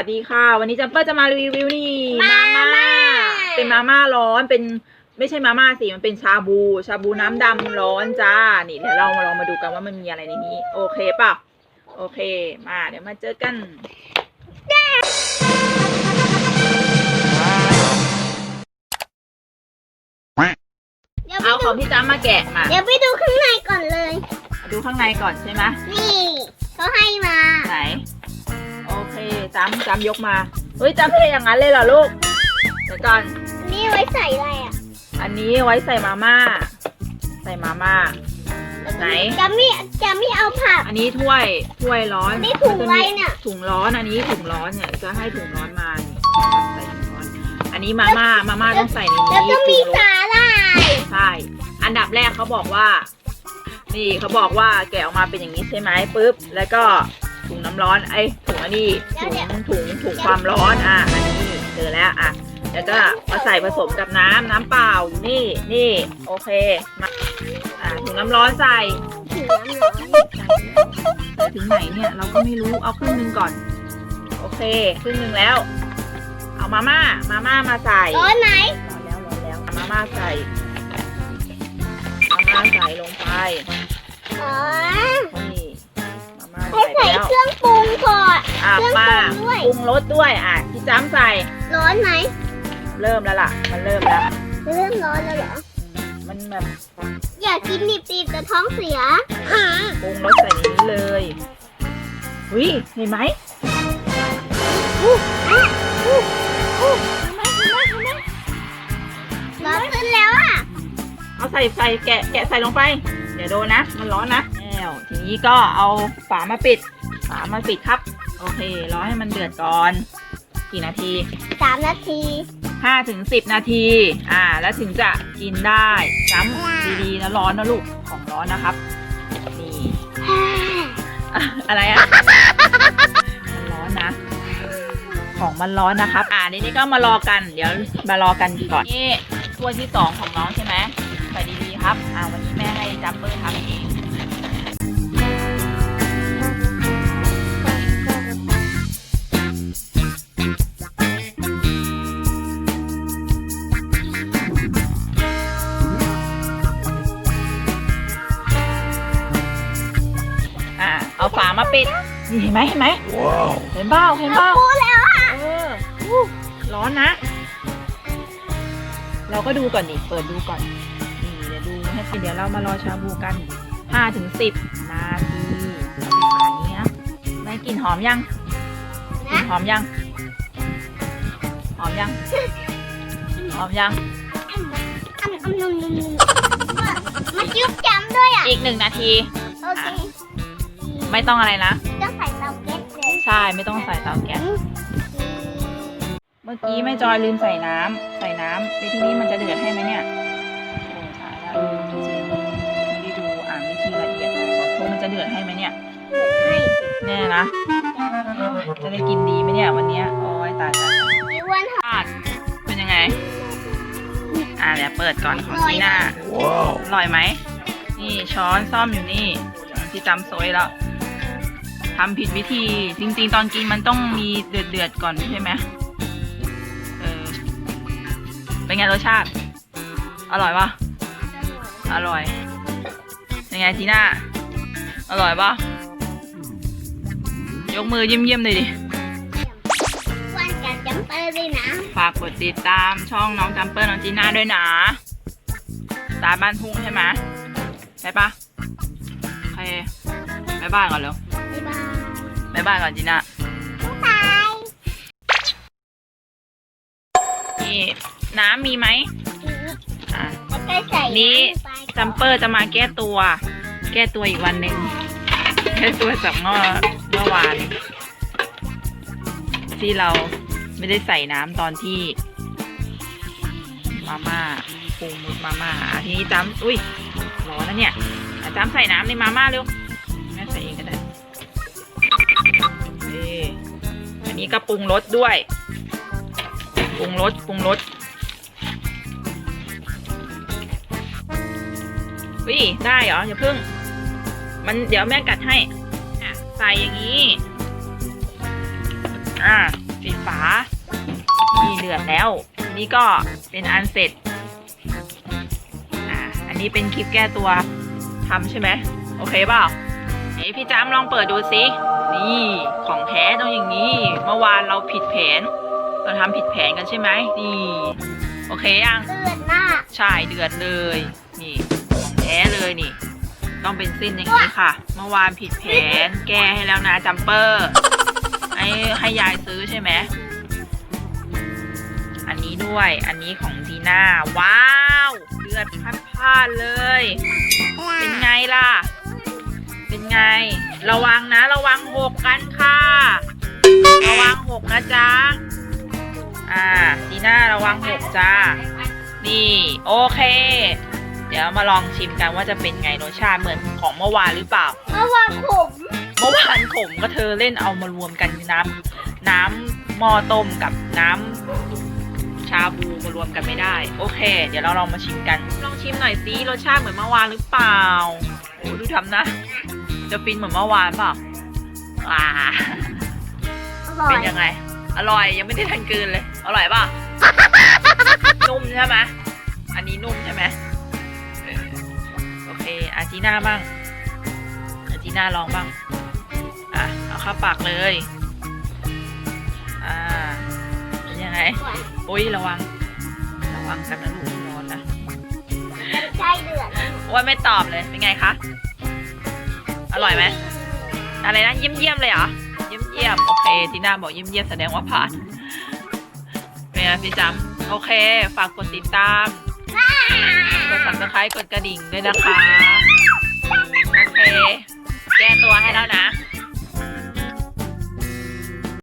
สวัสดีค่ะ วันนี้จัมเปอร์จะมารีวิวนี่มาม่าเป็นมาม่าร้อนเป็นไม่ใช่มาม่าสิมันเป็นชาบู ชาบูน้ำดำร้อนจ้านี่เดี๋ยวเรามาลองมาดูกันว่ามันมีอะไรในนี้ โอเคเปล่ะโอเค มาเดี๋ยวมาเจอกันว้าวเดี๋ยวไปเอาขดูองพี่จ้ำมาแกะมาเดี๋ยวไปดูข้างในก่อนเลย ดูข้างในก่อนใช่ไหมนี่เขาให้มาไหนโอเค จ้ำจ้ำยกมาเฮ้ยจ้ำเทอย่างนั้นเลยเหรอลูกเดี๋ยวก่อน นี่ไว้ใส่อะไรอะอันนี้ไว้ใส่มาม่า ใส่มาม่า ไหน จะไม่จะไม่เอาผัก อันนี้ถ้วยถ้วยร้อนนี่ถุงอะไรเนี่ย ถุงร้อนอันนี้ถุงร้อนเนี่ยจะให้ถุงร้อนมานี่ใส่ถุงร้อน อันนี้มาม่ามาม่าต้องใส่ในนี้แล้วก็มีปรุงรสสาหร่ายใช่ อันดับแรกเขาบอกว่า นี่เขาบอกว่าแกะออกมาเป็นอย่างนี้ใช่ไหมปุ๊บ แล้วก็ ถุงน้ำร้อนไอ้ถุงอันนี้ถุงถุงถุงความร้อนอะอันนี้เจอแล้วอะแล้วก็มาใส่ผสมกับน้ำน้ำเปล่าอยู่นี่นี่โอเคมาอะถุงน้ำร้อนใส่ถึงน้ำร้อนใส่ถึงไหนเนี่ยเราก็ไม่รู้เอาครึ่งหนึงก่อน โอเคครึ่งหนึงแล้ว เอามาม่ามาม่ามาใส่ร้อนไหมร้อนแล้วร้อนแล้วเอามาม่าใส่มาม่าใส่ลงไปอ๋อนี่มาม่า ให้ใส่ใส่แล้วเครื่องปรุงก่อน อะเครื่องมาปรุงด้วย ปรุงรสด้วยอะพี่จ้ำใส่ร้อนไหมเริ่มแล้วล่ะ มันเริ่มแล้ว เริ่มร้อนแล้วเหรอ มันแบบอยากกินดิบๆแต่ท้องเสียปรุงรสใส่ในนี้เลยวิเห็นไหมร้อนขึ้นแล้วอะเอาใส่ใส่แกะแกะใส่ลงไปเดี๋ยวโดนนะ มันร้อนนะ แล้ว ทีนี้ก็เอาฝามาปิด ฝามาปิดครับ โอเค รอให้มันเดือดก่อน กี่นาทีสามนาทีห้าถึงสิบนาที อ่า แล้วถึงจะกินได้จ้ำดีๆนะร้อนนะลูก ของร้อนนะครับ นี่ อะอะไรอะมันร้อนนะ ของมันร้อนนะครับ อ่าทีนี้ก็มารอกัน เดี๋ยวมารอกันก่อน นี่ถ้วยที่สองของน้องใช่ไหมใส่ดีๆครับ อ่า มาปิด นี่เห็นไหมเห็นไหมเห็นเบ้าเห็นเบ้าพูดแล้วอะเอออู้ร้อนนะ เราก็ดูก่อนดิเปิดดูก่อนนี่เดี๋ยวดูให้เสร็จเดี๋ยวเรามารอชาบูกันห้าถึงสิบนาทีเราปิดฝานี้นะได้กลิ่นหอมยังกลิ่นหอมยัง หอมยัง หอมยังอืมอืมอืมอืมอืมมันยุบจำด้วยอะ อีกหนึ่งนาที โอเค ไม่ต้องอะไรนะ ต้องใส่เตาแก๊สเลยใช่ ไม่ต้องใส่เตาแก๊ส เมื่อกี้แม่จอยลืมใส่น้ำ ใส่น้ำในที่นี้มันจะเดือดให้ไหมเนี่ยโอ้ใช่แล้วลืมจริงๆไม่ได้ดูอ่านวิธีละเอียดขอโทษมันจะเดือดให้ไหมเนี่ย ให้แน่นะ จะได้กินดีไหมเนี่ยวันเนี้ยโอ้ยตายตายมีวันหออะเป็นยังไง อ่าเดี๋ยวเปิดก่อนของจีน่าอร่อยไหม นี่ช้อนซ่อมอยู่นี่ที่จำโซยแล้ว ทำผิดวิธี จริง ๆ ตอนกินมันต้องมีเดือดเดือดๆก่อนใช่ไหมเออเป็นไงรสชาติ อร่อยปะอร่อยยังไงจีน่าอร่อยปะยกมือเยี่ยมๆเลยดิวันกันจำเปอร์ด้วยนะ ฝากกดติดตามช่องน้องจัมเปอร์น้องจีน่าด้วยนะ ตาบ้านทุ่งใช่ไหมใช่ปะโอเคบายบายก่อนเร็วบ๊ายบายบายบายก่อนจีน่าบายนี่น้ำมีไหมอะ แล้วก็ใส่นี่ำไปจัมเปอร์จะมาแก้ตัว แก้ตัวอีกวันหนึ่งแก้ตัวจากเมื่อเมื่อวาน ที่เราไม่ได้ใส่น้ำตอนที่ มาม่าปรุงมุกมาม่าอะทีนี้จำอุ้ยร้อนแล้วเนี่ยอะจำใส่น้ำในมาม่าเร็วแม่ ใส่เองก็ได้นี่อันนี้ก็ปรุงรสด้วย ปรุงรสปรุงรสวิได้เหรออย่าเพิ่ง มันเดี๋ยวแม่กัดให้ใส่อย่างนี้ อ่าฝานี่เดือดแล้ว นี่ก็เป็นอันเสร็จ อ่า อันนี้เป็นคลิปแก้ตัวทำใช่ไหม โอเคเปล่า ไหนพี่จ้ำลองเปิดดูสิ นี่ของแท้ต้องอย่างนี้ เมื่อวานเราผิดแผน เราทำผิดแผนกันใช่ไหมนี่ โอเคยังเดือดมากใช่เดือดเลย นี่ ของแท้เลยนี่ ต้องเป็นสิ้นอย่างนี้ค่ะ เมื่อวานผิดแผน แก้ให้แล้วนะจัมเปอร์ให้ให้ยายซื้อใช่ไหมอันนี้ด้วย อันนี้ของดีน่า ว้าว เดือดพันพลาดเลย เป็นไงล่ะ เป็นไง ระวังนะ ระวังหกกันค่ะ ระวังหกนะจ๊ะ อ่าดีน่าระวังหกจ้า นี่ โอเค เดี๋ยวมาลองชิมกันว่าจะเป็นไงรสชาติเหมือนของเมื่อวานหรือเปล่า เมื่อวานผมเมื่อวานขมก็เธอเล่นเอามารวมกันน้ำน้ำหม้อต้มกับน้ำชาบูมารวมกันไม่ได้ โอเค เดี๋ยวเราลองมาชิมกัน ลองชิมหน่อยสิรสชาติเหมือนเมื่อวานหรือเปล่าโอ้ดูทำนะ จะฟินเหมือนเมื่อวานเปล่าว้าอร่อเป็นยยังไง อร่อยยังไม่ได้ทันกลืนเลย อร่อยเปล่านุ่มใช่ไหมอันนี้นุ่มใช่ไหมเออโอเคอาจีน่าบ้างอาจีน่าลองบ้าง อะ เอาเข้าปากเลย อ่า เป็นยังไงอุ้ยระวัง ระวังกันนะลูกร้อนนะ ใช่เดือดว่าไม่ตอบเลย เป็นไงคะอ ร่อยไหมอะไรนะเยี่ยมเยี่ยมเลยเหรอเยี่ยมเยี่ยมโอเคทีน่าบอกเยี่ยมเยี่ยมแสดงว่าผ่านเป็นไงพี่จำโอเค ฝากกดติดตามกด subscribe กดกระดิ่งด้วยนะคะ โอเค แก้ตัวให้แล้วนะ